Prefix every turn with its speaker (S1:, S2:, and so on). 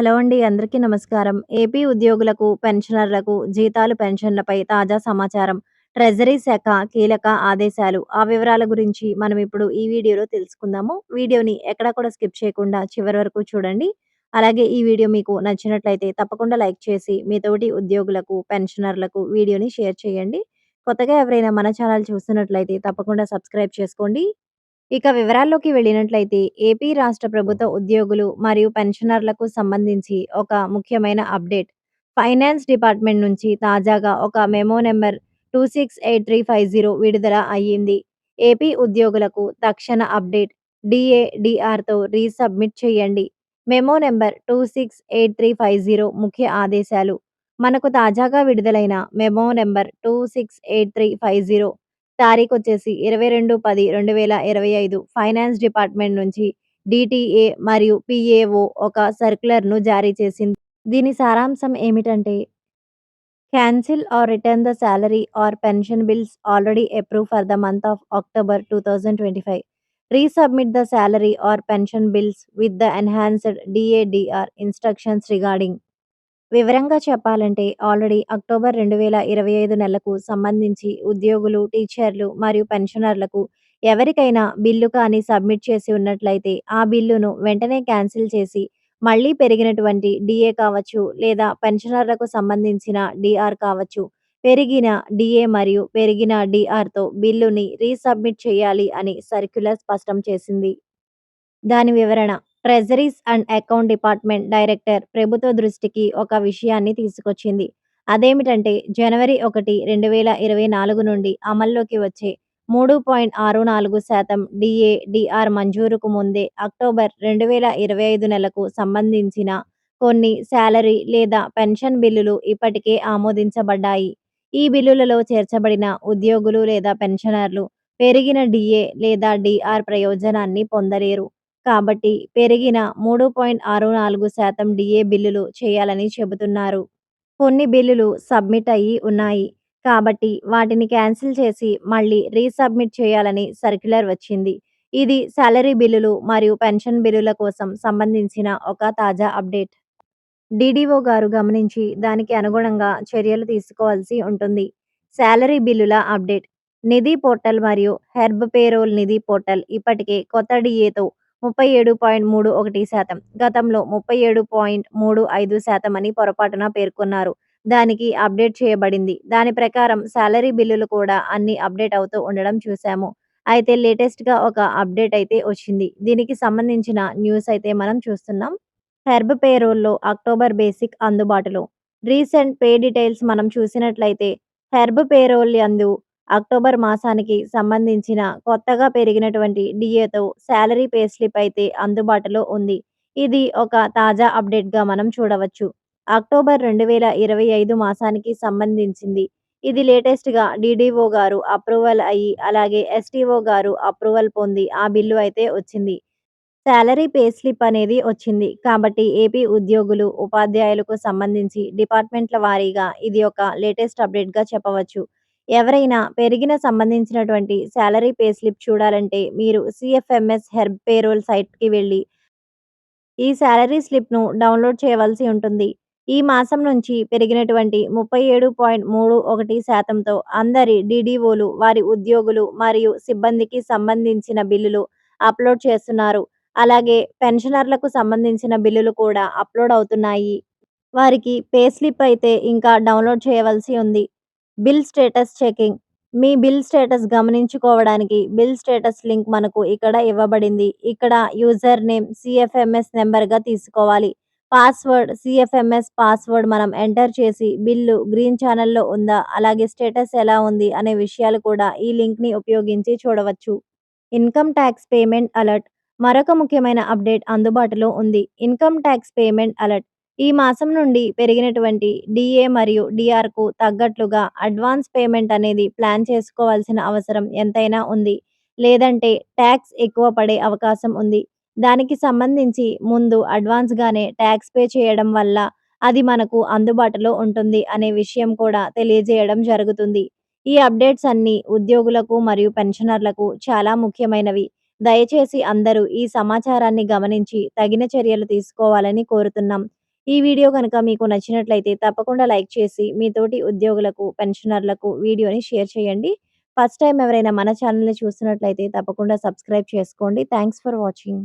S1: Hello అండి. అందరికీ నమస్కారం. ఏపీ ఉద్యోగులకు, పెన్షనర్లకు జీతాలు, పెన్షన్లపై తాజా సమాచారం. ట్రెజరీ శాఖ కీలక ఆదేశాలు. ఆ వివరాల గురించి మనం ఇప్పుడు ఈ వీడియోలో తెలుసుకుందాము. వీడియోని ఎక్కడా కూడా స్కిప్ చేయకుండా చివరి వరకు చూడండి. అలాగే ఈ వీడియో మీకు నచ్చినట్లయితే తప్పకుండా లైక్ చేసి మీ తోటి ఉద్యోగులకు, పెన్షనర్లకు వీడియోని షేర్ చేయండి. కొత్తగా ఎవరైనా మన ఛానల్ చూస్తున్నట్లయితే తప్పకుండా సబ్స్క్రైబ్ చేసుకోండి. ఇక వివరాల్లోకి వెళ్ళినట్లయితే ఏపీ రాష్ట్ర ప్రభుత్వ ఉద్యోగులు మరియు పెన్షనర్లకు సంబంధించి ఒక ముఖ్యమైన అప్డేట్. ఫైనాన్స్ డిపార్ట్మెంట్ నుంచి తాజాగా ఒక memo number two six eight three five zero విడుదల అయ్యింది. ఏపీ ఉద్యోగులకు తక్షణ అప్డేట్ డిఏడిఆర్తో రీసబ్మిట్ చేయండి. Memo number two six eight three five zero ముఖ్య ఆదేశాలు. మనకు తాజాగా విడుదలైన memo number two six eight three five zero తారీఖు వచ్చేసి ఇరవై రెండు పది రెండు వేల ఇరవై ఐదు ఫైనాన్స్ డిపార్ట్మెంట్ నుంచి డిటిఏ మరియు పిఏఓ ఒక సర్క్యులర్‌ను జారీ చేసింది. దీని సారాంశం ఏమిటంటే cancel or return the salary or pension bills already approve for the month of October 2025. Resubmit the salary or pension bills with the enhanced DADR instructions regarding వివరంగా చెప్పాలంటే ఆల్రెడీ అక్టోబర్ 2025 నెలకు సంబంధించి ఉద్యోగులు, టీచర్లు మరియు పెన్షనర్లకు ఎవరికైనా బిల్లు కానీ సబ్మిట్ చేసి ఉన్నట్లయితే ఆ బిల్లును వెంటనే క్యాన్సిల్ చేసి మళ్ళీ పెరిగినటువంటి డీఏ కావచ్చు లేదా పెన్షనర్లకు సంబంధించిన డీఆర్ కావచ్చు. పెరిగిన డీఏ మరియు పెరిగిన డీఆర్‌తో బిల్లుని రీసబ్మిట్ చేయాలి అని సర్క్యులర్ స్పష్టం చేసింది. దాని వివరణ treasuries and account department director ప్రభుత్వ దృష్టికి ఒక విషయాన్ని తీసుకొచ్చింది. అదేమిటంటే జనవరి 1, 2024 నుండి అమల్లోకి వచ్చే మూడు పాయింట్ ఆరు నాలుగు శాతం డిఏ డిఆర్ మంజూరుకు ముందే అక్టోబర్ 2025 నెలకు సంబంధించిన కొన్ని శాలరీ లేదా పెన్షన్ బిల్లులు ఇప్పటికే ఆమోదించబడ్డాయి. ఈ బిల్లులలో చేర్చబడిన ఉద్యోగులు లేదా పెన్షనర్లు పెరిగిన డిఏ లేదా డిఆర్ ప్రయోజనాన్ని పొందలేరు. కాబట్టి పెరిగిన మూడు పాయింట్ ఆరు నాలుగు శాతం డిఏ బిల్లులు చేయాలని చెబుతున్నారు. కొన్ని బిల్లులు సబ్మిట్ అయ్యి ఉన్నాయి. కాబట్టి వాటిని క్యాన్సిల్ చేసి మళ్ళీ రీసబ్మిట్ చేయాలని సర్క్యులర్ వచ్చింది. ఇది సాలరీ బిల్లులు మరియు పెన్షన్ బిల్లుల కోసం సంబంధించిన ఒక తాజా అప్డేట్. డిడిఓ గారు గమనించి దానికి అనుగుణంగా చర్యలు తీసుకోవాల్సి ఉంటుంది. సాలరీ బిల్లుల అప్డేట్. నిధి పోర్టల్ మరియు హెర్బ్ పేరోల్ నిధి పోర్టల్ ఇప్పటికే కొత్త ముప్పై ఏడు పాయింట్ మూడు ఒకటి శాతం గతంలో 37.35% అని పొరపాటున పేర్కొన్నారు. దానికి అప్డేట్ చేయబడింది. దాని ప్రకారం సాలరీ బిల్లులు కూడా అన్ని అప్డేట్ అవుతూ ఉండడం చూశాము. అయితే లేటెస్ట్‌గా ఒక అప్డేట్ అయితే వచ్చింది. దీనికి సంబంధించిన న్యూస్ అయితే మనం చూస్తున్నాం. హెర్బ్ పేరోల్‌లో అక్టోబర్ బేసిక్ అందుబాటులో. రీసెంట్ పే డీటెయిల్స్ మనం చూసినట్లయితే హెర్బ్ పేరోల్ అందు అక్టోబర్ మాసానికి సంబంధించిన కొత్తగా పెరిగినటువంటి డిఏతో శాలరీ పే స్లిప్ అయితే అందుబాటులో ఉంది. ఇది ఒక తాజా అప్డేట్‌గా మనం చూడవచ్చు. అక్టోబర్ 2025 మాసానికి సంబంధించింది. ఇది లేటెస్ట్‌గా డిడిఓ గారు అప్రూవల్ అయ్యి అలాగే ఎస్టీఓ గారు అప్రూవల్ పొంది ఆ బిల్లు అయితే వచ్చింది. శాలరీ పే స్లిప్ అనేది వచ్చింది. కాబట్టి ఏపీ ఉద్యోగులు, ఉపాధ్యాయులకు సంబంధించి డిపార్ట్మెంట్ల వారీగా ఇది ఒక లేటెస్ట్ అప్డేట్‌గా చెప్పవచ్చు. ఎవరైనా పెరిగిన సంబంధించినటువంటి శాలరీ పే స్లిప్ చూడాలంటే మీరు సిఎఫ్ఎంఎస్ హెర్బ్ పేరోల్ సైట్‌కి వెళ్ళి ఈ శాలరీ స్లిప్‌ను డౌన్‌లోడ్ చేయవలసి ఉంటుంది. ఈ మాసం నుంచి పెరిగినటువంటి 37.31%తో అందరి డిడిఓలు వారి ఉద్యోగులు మరియు సిబ్బందికి సంబంధించిన బిల్లులు అప్‌లోడ్ చేస్తున్నారు. అలాగే పెన్షనర్లకు సంబంధించిన బిల్లులు కూడా అప్‌లోడ్ అవుతున్నాయి. వారికి పే స్లిప్ అయితే ఇంకా డౌన్‌లోడ్ చేయవలసి ఉంది. Bill status checking. మీ బిల్ స్టేటస్ గమనించుకోవడానికి బిల్ స్టేటస్ లింక్ మనకు ఇక్కడ ఇవ్వబడింది. ఇక్కడ యూజర్ నేమ్ సిఎఫ్ఎంఎస్ నెంబర్గా తీసుకోవాలి. పాస్వర్డ్ సిఎఫ్ఎంఎస్ పాస్వర్డ్ మనం ఎంటర్ చేసి బిల్లు గ్రీన్ ఛానల్లో ఉందా, అలాగే స్టేటస్ ఎలా ఉంది అనే విషయాలు కూడా ఈ లింక్‌ని ఉపయోగించి చూడవచ్చు. Income tax payment alert. మరొక ముఖ్యమైన అప్డేట్ అందుబాటులో ఉంది. Income tax payment alert. ఈ మాసం నుండి పెరిగినటువంటి డీఏ మరియు డీఆర్‌కు తగ్గట్లుగా అడ్వాన్స్ పేమెంట్ అనేది ప్లాన్ చేసుకోవాల్సిన అవసరం ఎంతైనా ఉంది. లేదంటే ట్యాక్స్ ఎక్కువ పడే అవకాశం ఉంది. దానికి సంబంధించి ముందు అడ్వాన్స్‌గానే ట్యాక్స్ పే చేయడం వల్ల అది మనకు అందుబాటులో ఉంటుంది అనే విషయం కూడా తెలియజేయడం జరుగుతుంది. ఈ అప్డేట్స్ అన్నీ ఉద్యోగులకు మరియు పెన్షనర్లకు చాలా ముఖ్యమైనవి. దయచేసి అందరూ ఈ సమాచారాన్ని గమనించి తగిన చర్యలు తీసుకోవాలని కోరుతున్నాం. ఈ వీడియో కనుక మీకు నచ్చినట్లయితే తప్పకుండా లైక్ చేసి మీ తోటి ఉద్యోగులకు, పెన్షనర్లకు వీడియోని షేర్ చేయండి. ఫస్ట్ టైం ఎవరైనా మన ఛానల్ని చూస్తున్నట్లయితే తప్పకుండా సబ్స్క్రైబ్ చేసుకోండి. Thanks for watching.